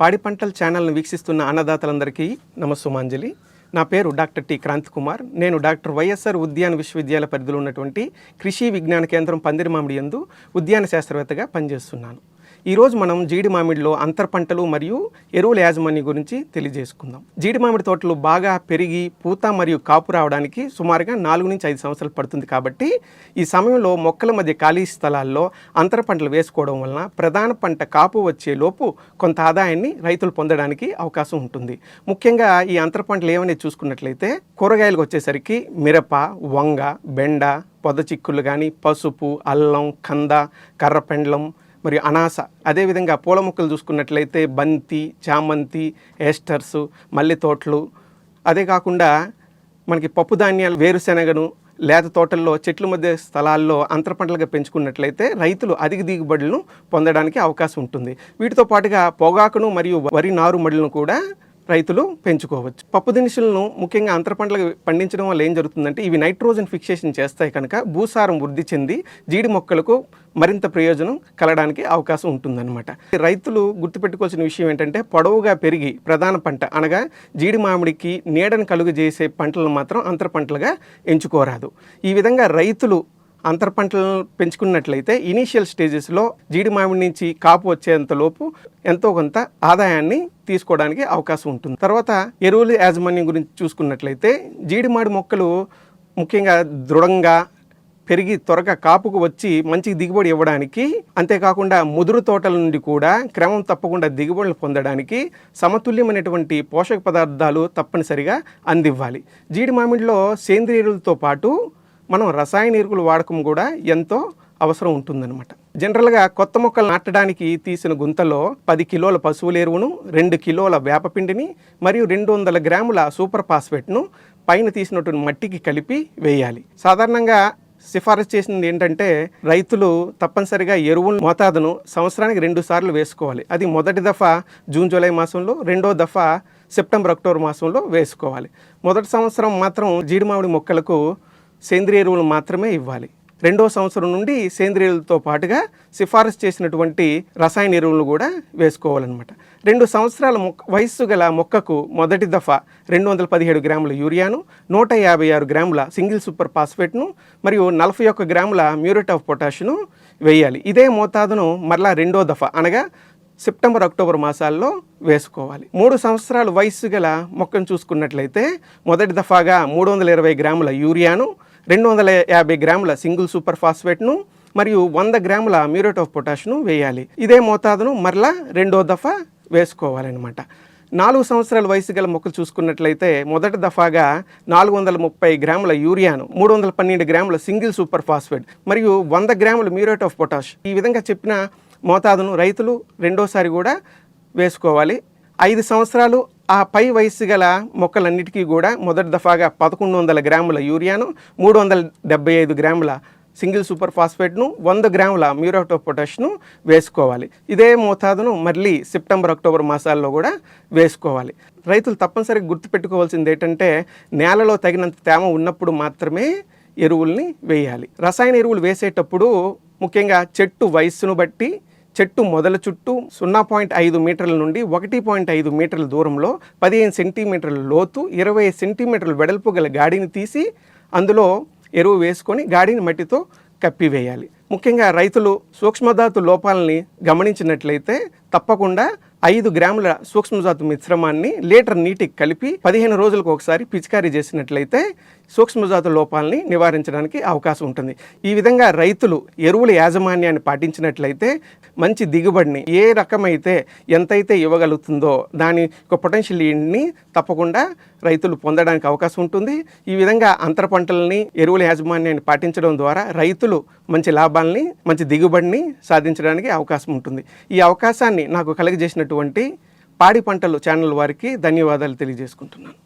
పాడి పంటల ఛానల్ను వీక్షిస్తున్న అన్నదాతలందరికీ నమస్సుమాంజలి. నా పేరు డాక్టర్ టి. క్రాంత్ కుమార్. నేను డాక్టర్ వైఎస్ఆర్ ఉద్యాన విశ్వవిద్యాలయ పరిధిలో ఉన్నటువంటి కృషి విజ్ఞాన కేంద్రం పందిరిమామిడి యందు ఉద్యాన శాస్త్రవేత్తగా పనిచేస్తున్నాను. ఈరోజు మనం జీడి మామిడిలో అంతర్ పంటలు మరియు ఎరువుల యాజమాన్యం గురించి తెలియజేసుకుందాం. జీడి మామిడి తోటలు బాగా పెరిగి పూత మరియు కాపు రావడానికి సుమారుగా నాలుగు నుంచి ఐదు సంవత్సరాలు పడుతుంది కాబట్టి ఈ సమయంలో మొక్కల మధ్య ఖాళీ స్థలాల్లో అంతర పంటలు వేసుకోవడం వలన ప్రధాన పంట కాపు వచ్చే లోపు కొంత ఆదాయాన్ని రైతులు పొందడానికి అవకాశం ఉంటుంది. ముఖ్యంగా ఈ అంతర పంటలు ఏమనేది చూసుకున్నట్లయితే కూరగాయలకు వచ్చేసరికి మిరప వంగ బెండ పొద చిక్కులు కానీ పసుపు అల్లం కంద కర్రపెండ్లం మరియు అనాస. అదేవిధంగా పూల మొక్కలు చూసుకున్నట్లయితే బంతి చామంతి ఏస్టర్స్ మల్లె తోటలు అదే కాకుండా మనకి పప్పు ధాన్యాలు వేరుశెనగను లేత తోటల్లో చెట్ల మధ్య స్థలాల్లో అంతర పంటలుగా పెంచుకున్నట్లయితే రైతులు అధిక దిగుబడులను పొందడానికి అవకాశం ఉంటుంది. వీటితో పాటుగా పొగాకును మరియు వరి నారుమడులను కూడా రైతులు పెంచుకోవచ్చు. పప్పు దినుసులను ముఖ్యంగా అంతర పంటలు పండించడం వల్ల ఏం జరుగుతుందంటే ఇవి నైట్రోజన్ ఫిక్సేషన్ చేస్తాయి కనుక భూసారం వృద్ధి చెంది జీడి మొక్కలకు మరింత ప్రయోజనం కలగడానికి అవకాశం ఉంటుందన్నమాట. రైతులు గుర్తుపెట్టుకోవాల్సిన విషయం ఏంటంటే పొడవుగా పెరిగి ప్రధాన పంట అనగా జీడి మామిడికి నీడను కలుగజేసే పంటలను మాత్రం అంతర పంటలుగా ఎంచుకోరాదు. ఈ విధంగా రైతులు అంతర పంటలను పెంచుకున్నట్లయితే ఇనీషియల్ స్టేజెస్లో జీడి మామిడి నుంచి కాపు వచ్చేంతలోపు ఎంతో కొంత ఆదాయాన్ని తీసుకోవడానికి అవకాశం ఉంటుంది. తర్వాత ఎరువుల యాజమాన్యం గురించి చూసుకున్నట్లయితే జీడిమాడి మొక్కలు ముఖ్యంగా దృఢంగా పెరిగి త్వరగా కాపుకు వచ్చి మంచి దిగుబడి ఇవ్వడానికి అంతేకాకుండా ముదురు తోటల నుండి కూడా క్రమం తప్పకుండా దిగుబడులు పొందడానికి సమతుల్యమైనటువంటి పోషక పదార్థాలు తప్పనిసరిగా అందివ్వాలి. జీడి మామిడిలో సేంద్రియ ఎరువులతో పాటు మనం రసాయన ఎరువులు వాడకం కూడా ఎంతో అవసరం ఉంటుందన్నమాట. జనరల్గా కొత్త మొక్కలు నాటడానికి తీసిన గుంతలో పది కిలోల పశువుల ఎరువును రెండు కిలోల వేపపిండిని మరియు రెండు వందల గ్రాముల సూపర్ ఫాస్ఫేట్ను పైన తీసినటువంటి మట్టికి కలిపి వేయాలి. సాధారణంగా సిఫారసు చేసింది ఏంటంటే రైతులు తప్పనిసరిగా ఎరువుల మోతాదును సంవత్సరానికి రెండు సార్లు వేసుకోవాలి. అది మొదటి దఫా జూన్ జూలై మాసంలో రెండో దఫా సెప్టెంబర్ అక్టోబర్ మాసంలో వేసుకోవాలి. మొదటి సంవత్సరం మాత్రం జీడిమామిడి మొక్కలకు సేంద్రియ ఎరువులు మాత్రమే ఇవ్వాలి. రెండో సంవత్సరం నుండి సేంద్రియ ఎరువులతో పాటుగా సిఫారసు చేసినటువంటి రసాయన ఎరువులను కూడా వేసుకోవాలన్నమాట. రెండు సంవత్సరాల మొక్క వయస్సు గల మొక్కకు మొదటి దఫా రెండు వందల పదిహేడు గ్రాముల యూరియాను నూట యాభై ఆరు గ్రాముల సింగిల్ సూపర్ ఫాస్ఫేట్ను మరియు నలభై ఒక్క గ్రాముల మ్యూరేట్ ఆఫ్ పొటాషును వేయాలి. ఇదే మోతాదును మరలా రెండో దఫా అనగా సెప్టెంబర్ అక్టోబర్ మాసాల్లో వేసుకోవాలి. మూడు సంవత్సరాల వయస్సు గల మొక్కను చూసుకున్నట్లయితే మొదటి దఫాగా మూడు వందల ఇరవై గ్రాముల యూరియాను రెండు వందల యాభై గ్రాముల సింగిల్ సూపర్ ఫాస్ఫేట్ను మరియు వంద గ్రాముల మ్యూరేట్ ఆఫ్ పొటాష్ను వేయాలి. ఇదే మోతాదును మరలా రెండో దఫా వేసుకోవాలన్నమాట. నాలుగు సంవత్సరాల వయసు గల మొక్కలు చూసుకున్నట్లయితే మొదటి దఫాగా నాలుగు వందల ముప్పై గ్రాముల యూరియాను మూడు వందల పన్నెండు గ్రాముల సింగిల్ సూపర్ ఫాస్ఫేట్ మరియు వంద గ్రాముల మ్యూరేట్ ఆఫ్ పొటాష్ ఈ విధంగా చెప్పిన మోతాదును రైతులు రెండోసారి కూడా వేసుకోవాలి. ఐదు సంవత్సరాలు ఆ పై వయసు గల మొక్కలన్నిటికీ కూడా మొదటి దఫాగా పదకొండు వందల గ్రాముల యూరియాను మూడు వందల డెబ్బై ఐదు గ్రాముల సింగిల్ సూపర్ ఫాస్ఫేట్ను వంద గ్రాముల మ్యూరేట్ ఆఫ్ పొటాష్ను వేసుకోవాలి. ఇదే మోతాదును మళ్ళీ సెప్టెంబర్ అక్టోబర్ మాసాల్లో కూడా వేసుకోవాలి. రైతులు తప్పనిసరిగా గుర్తుపెట్టుకోవాల్సింది ఏంటంటే నేలలో తగినంత తేమ ఉన్నప్పుడు మాత్రమే ఎరువుల్ని వేయాలి. రసాయన ఎరువులు వేసేటప్పుడు ముఖ్యంగా చెట్టు వయస్సును బట్టి చెట్టు మొదల చుట్టూ సున్నా పాయింట్ ఐదు మీటర్ల నుండి ఒకటి పాయింట్ ఐదు మీటర్ల దూరంలో పదిహేను సెంటీమీటర్ల లోతు ఇరవై సెంటీమీటర్ల వెడల్పు గల గాడిని తీసి అందులో ఎరువు వేసుకొని గాడిని మట్టితో కప్పివేయాలి. ముఖ్యంగా రైతులు సూక్ష్మధాతు లోపాలని గమనించినట్లయితే తప్పకుండా ఐదు గ్రాముల సూక్ష్మజాతు మిశ్రమాన్ని లీటర్ నీటికి కలిపి పదిహేను రోజులకు ఒకసారి పిచికారీ చేసినట్లయితే సూక్ష్మజాతు లోపాలని నివారించడానికి అవకాశం ఉంటుంది. ఈ విధంగా రైతులు ఎరువుల యాజమాన్యాన్ని పాటించినట్లయితే మంచి దిగుబడిని ఏ రకమైతే ఎంతైతే ఇవ్వగలుగుతుందో దాని యొక్క పొటెన్షియల్ని తప్పకుండా రైతులు పొందడానికి అవకాశం ఉంటుంది. ఈ విధంగా అంతర పంటలని ఎరువుల యాజమాన్యాన్ని పాటించడం ద్వారా రైతులు మంచి లాభాలని మంచి దిగుబడిని సాధించడానికి అవకాశం ఉంటుంది. ఈ అవకాశాన్ని నాకు కలగజేసినటువంటి పాడి పంటలు ఛానల్ వారికి ధన్యవాదాలు తెలియజేసుకుంటున్నాను.